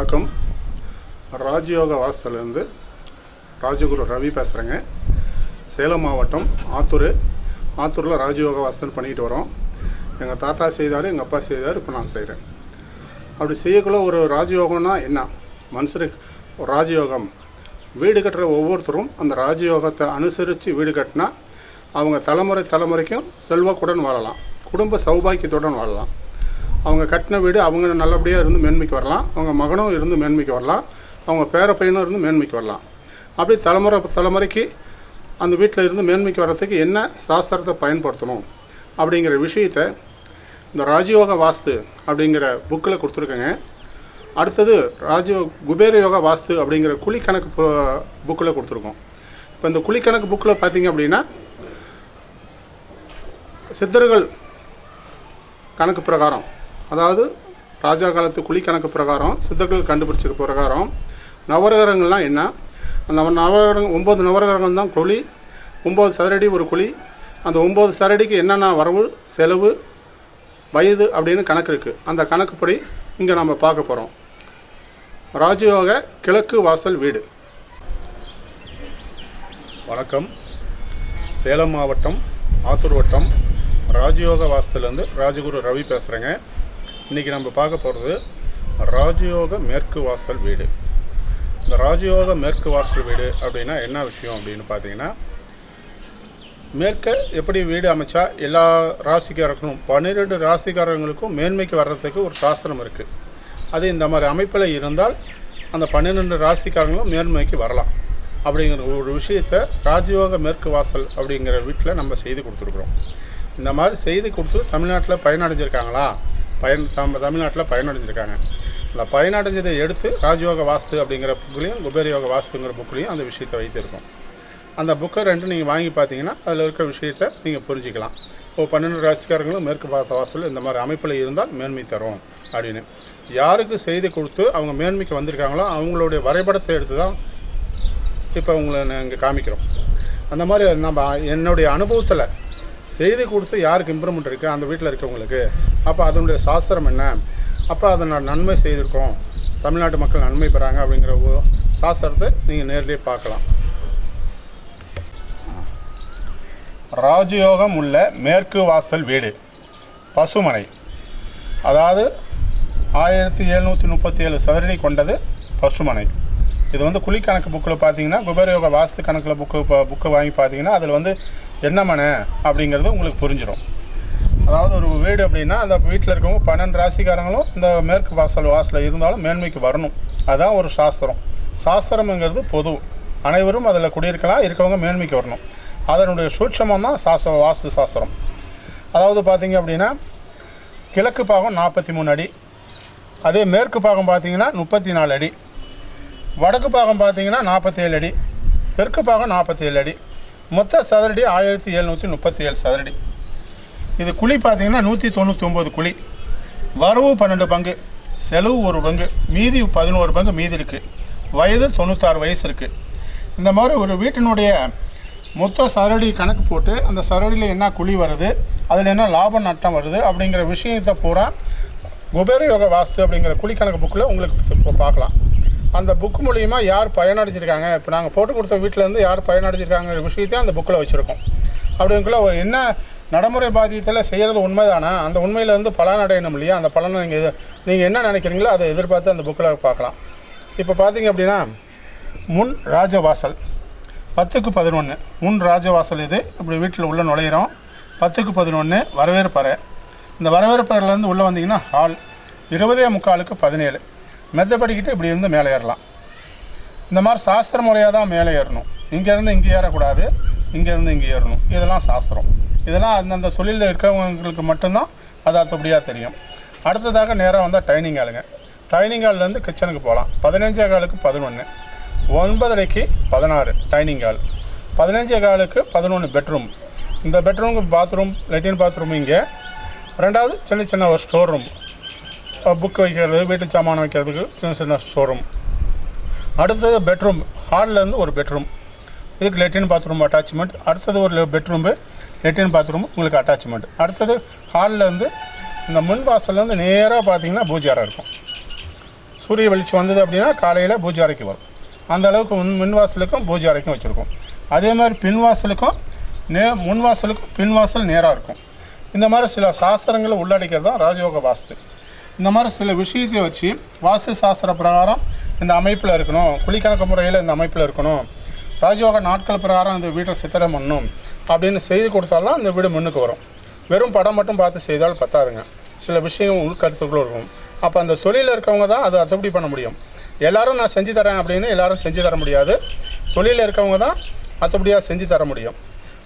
வணக்கம். ராஜயோக வாசத்துலேருந்து ராஜகுரு ரவி பேசுகிறேங்க சேலம் மாவட்டம் ஆத்தூர். ஆத்தூரில் ராஜயோக வாசத்துன்னு பண்ணிக்கிட்டு வரோம். எங்கள் தாத்தா செய்தார் எங்கள் அப்பா செய்தார் இப்போ நான் செய்கிறேன் அப்படி செய்யக்குள்ள ஒரு ராஜயோகம்னா என்ன? மனுஷருக்கு ஒரு ராஜயோகம். வீடு கட்டுற ஒவ்வொருத்தரும் அந்த ராஜயோகத்தை அனுசரித்து வீடு கட்டினா அவங்க தலைமுறை தலைமுறைக்கும் செல்வாக்குடன் வாழலாம். குடும்ப சௌபாக்கியத்துடன் வாழலாம். அவங்க கட்டின வீடு அவங்க நல்லபடியாக இருந்து மேன்மைக்கு வரலாம். அவங்க மகனும் இருந்து மேன்மைக்கு வரலாம். அவங்க பேர பையனும் இருந்து மேன்மைக்கு வரலாம். அப்படி தலைமுறை தலைமுறைக்கு அந்த வீட்டில் இருந்து மேன்மைக்கு வர்றதுக்கு என்ன சாஸ்திரத்தை பயன்படுத்தணும் அப்படிங்கிற விஷயத்தை இந்த ராஜயோக வாஸ்து அப்படிங்கிற புக்கில் கொடுத்துருக்கேங்க. அடுத்தது ராஜ குபேர யோகா வாஸ்து அப்படிங்கிற குழிக்கணக்கு புக்கில் கொடுத்துருக்கோம். இப்போ இந்த குழிக்கணக்கு புக்கில் பார்த்தீங்க அப்படின்னா சித்தர்கள் கணக்கு பிரகாரம் அதாவது ராஜா காலத்து குழி கணக்கு பிரகாரம் சித்தர்கள் கண்டுபிடிச்சிருக்க பிரகாரம். நவரகரங்கள்லாம் என்ன? அந்த நவகிரகம் ஒம்பது நவரகரங்கள் தான் குழி ஒம்பது சதுரடி ஒரு குழி. அந்த ஒம்பது சதுரடிக்கு என்னென்ன வரவு செலவு வயது அப்படின்னு கணக்கு இருக்குது அந்த கணக்குப்படி இங்கே நம்ம பார்க்க போகிறோம் ராஜயோக கிழக்கு வாசல் வீடு. வணக்கம். சேலம் மாவட்டம் ஆத்தூர் வட்டம். ராஜயோக வாசத்துலேருந்து ராஜகுரு ரவி பேசுகிறேங்க இன்றைக்கி நம்ம பார்க்க போகிறது ராஜயோக மேற்கு வாசல் வீடு. இந்த ராஜயோக மேற்கு வாசல் வீடு அப்படின்னா என்ன விஷயம் அப்படின்னு பார்த்தீங்கன்னா மேற்க எப்படி வீடு அமைச்சா எல்லா ராசிக்காரர்களும் பன்னிரெண்டு ராசிக்காரங்களுக்கும் மேன்மைக்கு வர்றதுக்கு ஒரு சாஸ்திரம் இருக்குது அது இந்த மாதிரி அமைப்பில் இருந்தால் அந்த பன்னிரெண்டு ராசிக்காரங்களும் மேன்மைக்கு வரலாம். அப்படிங்கிற ஒரு விஷயத்த ராஜயோக மேற்கு வாசல் அப்படிங்கிற வீட்டில் நம்ம செய்து கொடுத்துருக்குறோம். இந்த மாதிரி செய்து கொடுத்து தமிழ்நாட்டில் பயனடைஞ்சிருக்காங்களா? பயன் நம்ம தமிழ்நாட்டில் பயனடைஞ்சிருக்காங்க. அந்த பயனடைஞ்சதை எடுத்து ராஜயோக வாஸ்து அப்படிங்கிற புக்லேயும் குபேரயோக வாஸ்துங்கிற புக்லேயும் அந்த விஷயத்தை வைத்திருக்கோம். அந்த புக்கை ரெண்டு நீங்கள் வாங்கி பார்த்தீங்கன்னா அதில் இருக்கிற விஷயத்தை நீங்கள் புரிஞ்சிக்கலாம். இப்போ பன்னெண்டு ராசிக்காரங்களும் மேற்கு பார்த்த வாசல் இந்த மாதிரி அமைப்பில் இருந்தால் மேன்மை தரும் அப்படின்னு. யாருக்கு செய்தி கொடுத்து அவங்க மேன்மைக்கு வந்திருக்காங்களோ அவங்களுடைய வரைபடத்தை எடுத்து தான் இப்போ உங்களை நாங்கள் காமிக்கிறோம். அந்த மாதிரி நம்ம என்னுடைய அனுபவத்தில் செய்தி கொடுத்து யாருக்கு இம்ப்ரூவ்மெண்ட் இருக்குது அந்த வீட்டில் இருக்கவங்களுக்கு. அப்போ அதனுடைய சாஸ்திரம் என்ன? அப்போ அதை நான் நன்மை செய்திருக்கோம். தமிழ்நாட்டு மக்கள் நன்மை பெறாங்க அப்படிங்கிற ஒரு சாஸ்திரத்தை நீங்கள் நேரிலே பார்க்கலாம். ராஜயோகம் உள்ள மேற்கு வாசல் வீடு பசுமனை. அதாவது ஆயிரத்தி எழுநூற்றி முப்பத்தி ஏழு சதுரடி கொண்டது பசுமனை. இது வந்து குழி கணக்கு புக்கில் பார்த்தீங்கன்னா குபேரயோக வாஸ்து கணக்கில் புக்கு புக்கை வாங்கி பார்த்தீங்கன்னா அதில் வந்து என்ன மனை அப்படிங்கிறது உங்களுக்கு புரிஞ்சிடும் அதாவது ஒரு வீடு அப்படின்னா அந்த வீட்டில் இருக்கவங்க பன்னெண்டு ராசிக்காரங்களும் இந்த மேற்கு வாசல் வாசலில் இருந்தாலும் மேன்மைக்கு வரணும். அதுதான் ஒரு சாஸ்திரம். சாஸ்திரம்ங்கிறது பொது. அனைவரும் அதில் குடியிருக்கலாம் இருக்கவங்க மேன்மைக்கு வரணும். அதனுடைய சூட்சமம் தான் சாஸ்திர வாஸ்து சாஸ்திரம். அதாவது பார்த்தீங்க அப்படின்னா கிழக்கு பாகம் நாற்பத்தி மூணு அடி. அதே மேற்கு பாகம் பார்த்தீங்கன்னா முப்பத்தி நாலு அடி. வடக்கு பாகம் பார்த்தீங்கன்னா நாற்பத்தி ஏழு அடி. தெற்கு பாகம் நாற்பத்தி ஏழு அடி. மொத்த சதுரடி ஆயிரத்தி எழுநூற்றி முப்பத்தி ஏழு சதுரடி. இது குழி பார்த்தீங்கன்னா நூற்றி தொண்ணூற்றி ஒம்பது குழி. வரவு பன்னெண்டு பங்கு செலவு ஒரு பங்கு மீதி பதினோரு பங்கு மீதி இருக்குது வயது தொண்ணூத்தாறு வயசு இருக்குது இந்த மாதிரி ஒரு வீட்டினுடைய மொத்த சரடி கணக்கு போட்டு அந்த சரடியில் என்ன குழி வருது அதில் என்ன லாபம் நட்டம் வருது அப்படிங்கிற விஷயத்தை பூரா குபேர யோக வாஸ்து அப்படிங்கிற குழி கணக்கு புக்கில் உங்களுக்கு இப்போ பார்க்கலாம். அந்த புக் மூலிமா யார் பயனடைஞ்சிருக்காங்க? இப்போ நாங்கள் போட்டு கொடுத்த வீட்டிலேருந்து யார் பயனடைஞ்சிருக்காங்கிற விஷயத்தையும் அந்த புக்கில் வச்சுருக்கோம். அப்படிங்குள்ள ஒரு என்ன நடைமுறை பாதியத்தில் செய்கிறது உண்மைதானா? அந்த உண்மையிலேருந்து பலன் அடையணும் இல்லையா? அந்த பலனை நீங்கள் நீங்கள் என்ன நினைக்கிறீங்களோ அதை எதிர்பார்த்து அந்த புக்கில் பார்க்கலாம். இப்போ பார்த்தீங்க அப்படின்னா முன் ராஜவாசல் பத்துக்கு பதினொன்று முன் ராஜவாசல் இது இப்படி வீட்டில் உள்ளே நுழையிறோம். பத்துக்கு பதினொன்று வரவேற்பறை இந்த வரவேற்பறையிலேருந்து உள்ளே வந்தீங்கன்னா ஹால் இருபதே முக்காலுக்கு பதினேழு. மெத்தப்படிக்கிட்டு இப்படி இருந்து மேலே ஏறலாம். இந்த மாதிரி சாஸ்திர முறையாக தான் மேலே ஏறணும். இங்கேருந்து இங்கே ஏறக்கூடாது இங்கேருந்து இங்கே ஏறணும். இதெல்லாம் சாஸ்திரம். இதெல்லாம் அந்தந்த தொழிலில் இருக்கிறவங்களுக்கு மட்டும்தான் அது அத்தபடியாக தெரியும். அடுத்ததாக நேராக வந்தால் டைனிங் ஹாலுங்க டைனிங் ஹால்லேருந்து கிச்சனுக்கு போகலாம் பதினஞ்சே காலுக்கு பதினொன்று ஒன்பதரைக்கு பதினாறு டைனிங் ஹால். பதினஞ்சே காலுக்கு பதினொன்று பெட்ரூம். இந்த பெட்ரூமுக்கு பாத்ரூம் லெட்டின் பாத்ரூம் இங்கே. ரெண்டாவது சின்ன சின்ன ஒரு ஸ்டோர் ரூம். புக்கு வைக்கிறது வீட்டு சாமான் வைக்கிறதுக்கு சின்ன சின்ன ஷோரூம் அடுத்தது பெட்ரூம் ஹால்லேருந்து ஒரு பெட்ரூம் இதுக்கு லெட்டின் பாத்ரூம் அட்டாச்மெண்ட் அடுத்தது ஒரு பெட்ரூமு லெட்டின் பாத்ரூம் உங்களுக்கு அட்டாச்மெண்ட் அடுத்தது ஹாலில் இந்த முன் வாசல்லேருந்து நேராக பார்த்தீங்கன்னா பூஜை அறை இருக்கும். சூரிய வெளிச்சம் வந்தது அப்படின்னா காலையில் பூஜை அறைக்கு வரும். அந்த அளவுக்கு முன் வாசலுக்கும் பூஜை அறைக்கும் வச்சுருக்கோம். அதே மாதிரி பின்வாசலுக்கும் நே முன் வாசலுக்கும் பின்வாசல் நேராக இருக்கும். இந்த மாதிரி சில சாஸ்திரங்களை உள்ளடக்கிறது தான் ராஜயோக வாஸ்து. இந்த மாதிரி சில விஷயத்தை வச்சு வாஸ்து சாஸ்திர பிரகாரம் இந்த அமைப்பில் இருக்கணும். குழிக்கணக்கு முறையில் இந்த அமைப்பில் இருக்கணும். ராஜயோக நாட்கள் பிரகாரம் இந்த வீட்டை சித்திரம் பண்ணணும் அப்படின்னு செய்து கொடுத்தால்தான் இந்த வீடு முன்னுக்கு வரும். வெறும் படம் மட்டும் பார்த்து செய்தால் பத்தாதுங்க. சில விஷயம் உள்கருத்துக்குள்ள இருக்கும். அப்போ அந்த தொழிலில் இருக்கவங்க தான் அதை அத்துப்படி பண்ண முடியும். எல்லாரும் நான் செஞ்சு தரேன் அப்படின்னு எல்லாரும் செஞ்சு தர முடியாது. தொழிலில் இருக்கவங்க தான் மற்றபடியாக செஞ்சு தர முடியும்.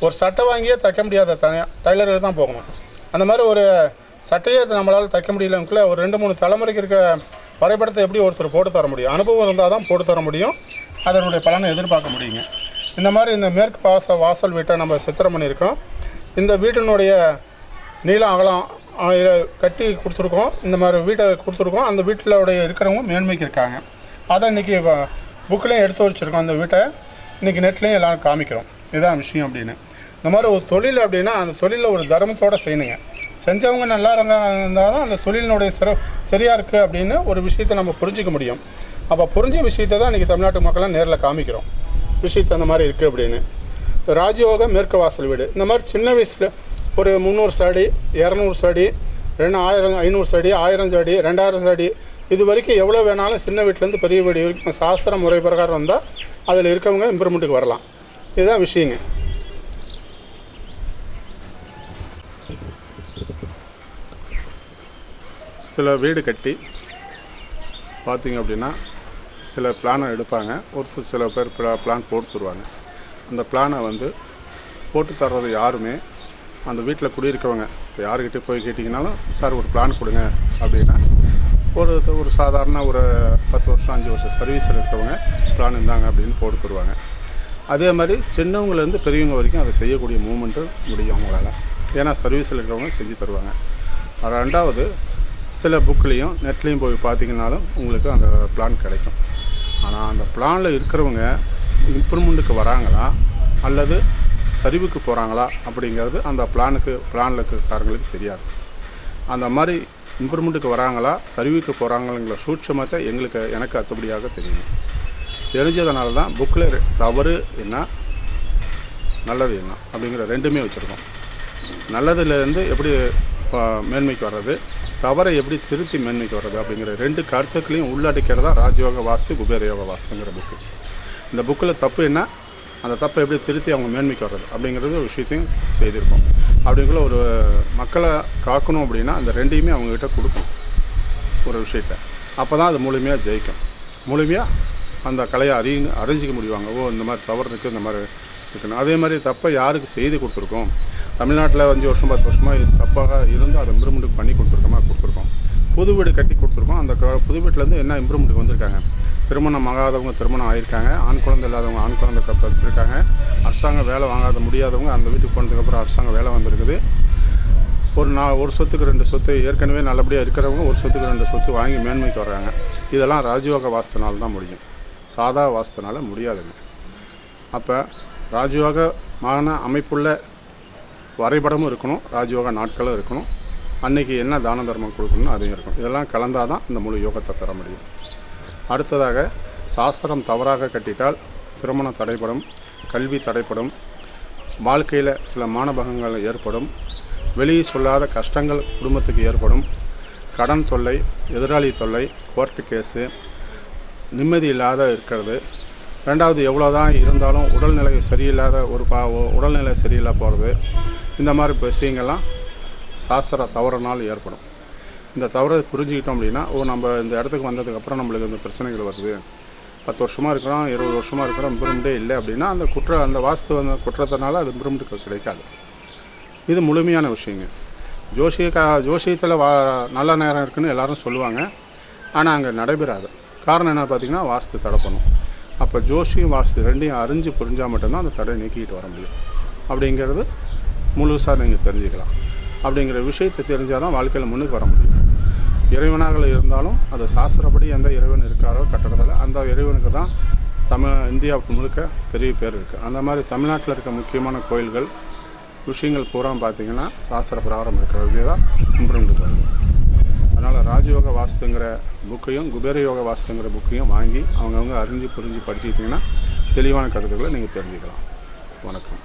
ஒரு சட்டை வாங்கியே தைக்க முடியாத டைலருக்கு தான் போகணும். அந்த மாதிரி ஒரு சட்டையை நம்மளால் தைக்க முடியலங்குள்ள ஒரு ரெண்டு மூணு தலைமுறைக்கு இருக்க வரைபடத்தை எப்படி ஒருத்தர் போட்டு தர முடியும்? அனுபவம் இருந்தால் தான் போட்டு தர முடியும். அதனுடைய பலனை எதிர்பார்க்க முடியுங்க. இந்த மாதிரி இந்த மேற்கு பாச வாசல் வீட்டை நம்ம சித்திரம் பண்ணியிருக்கோம் இந்த வீட்டினுடைய நீளம் அகலம் கட்டி கொடுத்துருக்கோம். இந்த மாதிரி வீட்டை கொடுத்துருக்கோம். அந்த வீட்டில் உடைய இருக்கிறவங்க மேன்மைக்கு இருக்காங்க. அதை இன்னைக்கு புக்கிலையும் எடுத்து வச்சுருக்கோம் அந்த வீட்டை. இன்றைக்கி நெட்லேயும் எல்லோரும் காமிக்கிறோம். இதுதான் விஷயம் அப்படின்னு. இந்த மாதிரி ஒரு தொழில் அப்படின்னா அந்த தொழிலில் ஒரு தர்மத்தோட செய்யணுங்க. செஞ்சவங்க நல்லா இருந்தால் தான் அந்த தொழிலினுடைய சிற சரியாக இருக்குது அப்படின்னு ஒரு விஷயத்தை நம்ம புரிஞ்சிக்க முடியும். அப்போ புரிஞ்ச விஷயத்தை தான் இன்றைக்கி தமிழ்நாட்டு மக்கள்லாம் நேரில் காமிக்கிறோம். விஷயத்தை அந்த மாதிரி இருக்குது அப்படின்னு. ராஜயோக மேற்கு வாசல் வீடு. இந்த மாதிரி சின்ன வயசில் ஒரு முந்நூறு சடி இரநூறு சடி ரெண்டு ஆயிரம் ஐநூறு சடி ஆயிரம் சடி ரெண்டாயிரம் சடி இது வரைக்கும் எவ்வளோ வேணாலும் சின்ன வீட்டிலேருந்து பெரிய வீடு வரைக்கும் சாஸ்திர முறை பிரகாரம் வந்தால் அதில் இருக்கவங்க இம்ப்ரூவ்மெண்ட்டுக்கு வரலாம். இதுதான் விஷயங்க. சில வீடு கட்டி பார்த்திங்க அப்படின்னா சில பிளானை எடுப்பாங்க. ஒரு சில பேர் பிளான் போட்டு தருவாங்க அந்த பிளானை வந்து போட்டு தர்றது யாருமே அந்த வீட்டில் குடியிருக்கவங்க இப்போ யாருக்கிட்ட போய் கேட்டிங்கனாலும் சார் ஒரு பிளான் கொடுங்க அப்படின்னா ஒரு ஒரு சாதாரண ஒரு பத்து வருஷம் அஞ்சு வருஷம் சர்வீஸில் இருக்கவங்க பிளான் இருந்தாங்க அப்படின்னு போட்டு தருவாங்க அதே மாதிரி சின்னவங்கலேருந்து பெரியவங்க வரைக்கும் அதை செய்யக்கூடிய மூமெண்ட்டு முடியும் அவங்களால. ஏன்னா சர்வீஸில் இருக்கிறவங்க செஞ்சு தருவாங்க. ரெண்டாவது சில புக்லேயும் நெட்லேயும் போய் பார்த்தீங்கனாலும் உங்களுக்கு அந்த பிளான் கிடைக்கும். ஆனால் அந்த பிளானில் இருக்கிறவங்க இம்ப்ரூவ்மெண்ட்டுக்கு வராங்களா? அல்லது சரிவுக்கு போகிறாங்களா அப்படிங்கிறது அந்த பிளானுக்கு பிளானில் இருக்கிறவங்களுக்கு தெரியாது. அந்த மாதிரி இம்ப்ரூவ்மெண்ட்டுக்கு வராங்களா? சரிவுக்கு போகிறாங்களங்கிற சூட்சமத்தை எங்களுக்கு எனக்கு அத்துபடியாக தெரியும். தெரிஞ்சதுனால தான் புக்கில் தவறு என்ன? நல்லது என்ன? அப்படிங்கிற ரெண்டுமே வச்சுருக்கோம். நல்லதுலேருந்து எப்படி மேன்மைக்கு வர்றது? தவறை எப்படி திருத்தி மேன்மைக்கு வர்றது அப்படிங்கிற ரெண்டு கருத்துக்களையும் உள்ளடக்கிறதா ராஜயோக வாஸ்து குபேரயோக வாஸ்துங்கிற புக்கு இந்த புக்கில் தப்பு என்ன? அந்த தப்பை எப்படி திருத்தி அவங்க மேன்மைக்கு வர்றது அப்படிங்கிறது ஒரு விஷயத்தையும் செய்திருக்கோம். அப்படிங்கிற ஒரு மக்களை காக்கணும் அப்படின்னா அந்த ரெண்டையுமே அவங்கக்கிட்ட கொடுக்கணும். ஒரு விஷயத்த. அப்போ தான் அது முழுமையாக ஜெயிக்கும். முழுமையாக அந்த கலையை அறி அறிஞ்சிக்க முடிவாங்க. ஓ இந்த மாதிரி தவறு இருக்குது இந்த மாதிரி இருக்கணும் அதே மாதிரி தப்பை யாருக்கு செய்து கொடுத்துருக்கோம்? தமிழ்நாட்டில் அஞ்சு வருஷம் பத்து வருஷமாக இது தப்பாக இருந்து அதை இம்ப்ரூவ்மெண்ட் பண்ணி கொடுத்துருக்கோம். புது வீடு கட்டி கொடுத்துருக்கோம். அந்த க- புது வீட்டிலேருந்து என்ன இம்ப்ரூவ்மெண்ட்டுக்கு வந்திருக்காங்க? திருமணம் ஆகாதவங்க திருமணம் ஆகியிருக்காங்க ஆண் குழந்தை இல்லாதவங்க ஆண் குழந்தை கற்றுருக்காங்க அரசாங்கம் வேலை வாங்காத முடியாதவங்க அந்த வீட்டுக்கு போனதுக்கப்புறம் அரசாங்கம் வேலை வந்திருக்குது. ஒரு நான் ஒரு சொத்துக்கு ரெண்டு சொத்து ஏற்கனவே நல்லபடியாக இருக்கிறவங்க ஒரு சொத்துக்கு ரெண்டு சொத்து வாங்கி மேன்மைக்கு வர்றாங்க. இதெல்லாம் ராஜயோக வாஸ்துனால தான் முடியும். சாதா வாஸ்துனால முடியாதுங்க. அப்போ ராஜயோகமான அமைப்புள்ள வரைபடமும் இருக்கணும். ராஜயோக நாட்களும் இருக்கணும். அன்னைக்கு என்ன தான தர்மம் கொடுக்கணும்னு அதையும் இருக்கும். இதெல்லாம் கலந்தால் தான் இந்த முழு யோகத்தை தர முடியும். அடுத்ததாக சாஸ்திரம் தவறாக கட்டிட்டால் திருமணம் தடைப்படும் கல்வி தடைப்படும் வாழ்க்கையில் சில மானபகங்கள் ஏற்படும் வெளியே சொல்லாத கஷ்டங்கள் குடும்பத்துக்கு ஏற்படும் கடன் தொல்லை எதிராளி தொல்லை கோர்ட்டு கேஸு நிம்மதி இல்லாத இருக்கிறது. ரெண்டாவது எவ்வளோதான் இருந்தாலும் உடல்நிலை சரியில்லாத ஒரு பா உடல்நிலை சரியில்லை போகிறது இந்த மாதிரி விஷயங்கள்லாம் சாஸ்திர தவறுனால் ஏற்படும். இந்த தவறை புரிஞ்சுக்கிட்டோம் அப்படின்னா ஓ நம்ம இந்த இடத்துக்கு வந்ததுக்கப்புறம் நம்மளுக்கு இந்த பிரச்சனைகள் வருது. பத்து வருஷமாக இருக்கிறோம் இருபது வருஷமாக இருக்கிறோம் இம்ப்ரூவ்மெண்ட்டே இல்லை அப்படின்னா அந்த குற்ற அந்த வாஸ்து அந்த குற்றத்தினால அது இம்ப்ரூவ்மெண்ட் கிடைக்காது. இது முழுமையான விஷயங்க. ஜோசிய கா ஜோசியத்தில் வா நல்ல நேரம் இருக்குன்னு எல்லாரும் சொல்லுவாங்க. ஆனால் அங்கே நடைபெறாது. காரணம் என்ன பார்த்தீங்கன்னா வாஸ்து தடை பண்ணும் அப்போ ஜோஷியும் வாஸ்து ரெண்டையும் அறிஞ்சு புரிஞ்சால் மட்டும்தான் அந்த தடை நீக்கிட்டு வர முடியும். அப்படிங்கிறது முழுசாக நீங்கள் தெரிஞ்சுக்கலாம். அப்படிங்கிற விஷயத்தை தெரிஞ்சால் தான் வாழ்க்கையில் முன்னுக்கு வர முடியும். இறைவனாக இருந்தாலும் அது சாஸ்திரப்படி எந்த இறைவன் இருக்காரோ கட்டடத்தில் அந்த இறைவனுக்கு தான் தமிழ் இந்தியாவுக்கு முழுக்க பெரிய பேர் இருக்குது அந்த மாதிரி தமிழ்நாட்டில் இருக்க முக்கியமான கோயில்கள் விஷயங்கள் பூரா பார்த்திங்கன்னா சாஸ்திர பிரகாரம் இருக்கிறது தான் இம்ப்ரூவ்மெண்ட் வருது அதனால் ராஜயோக வாஸ்துங்கிற புக்கையும் குபேர யோக வாஸ்துங்கிற புக்கையும் வாங்கி அவங்கவுங்க அறிஞ்சு புரிஞ்சு படிச்சுக்கிட்டிங்கன்னா தெளிவான கருத்துக்களை நீங்கள் தெரிஞ்சுக்கலாம். வணக்கம்.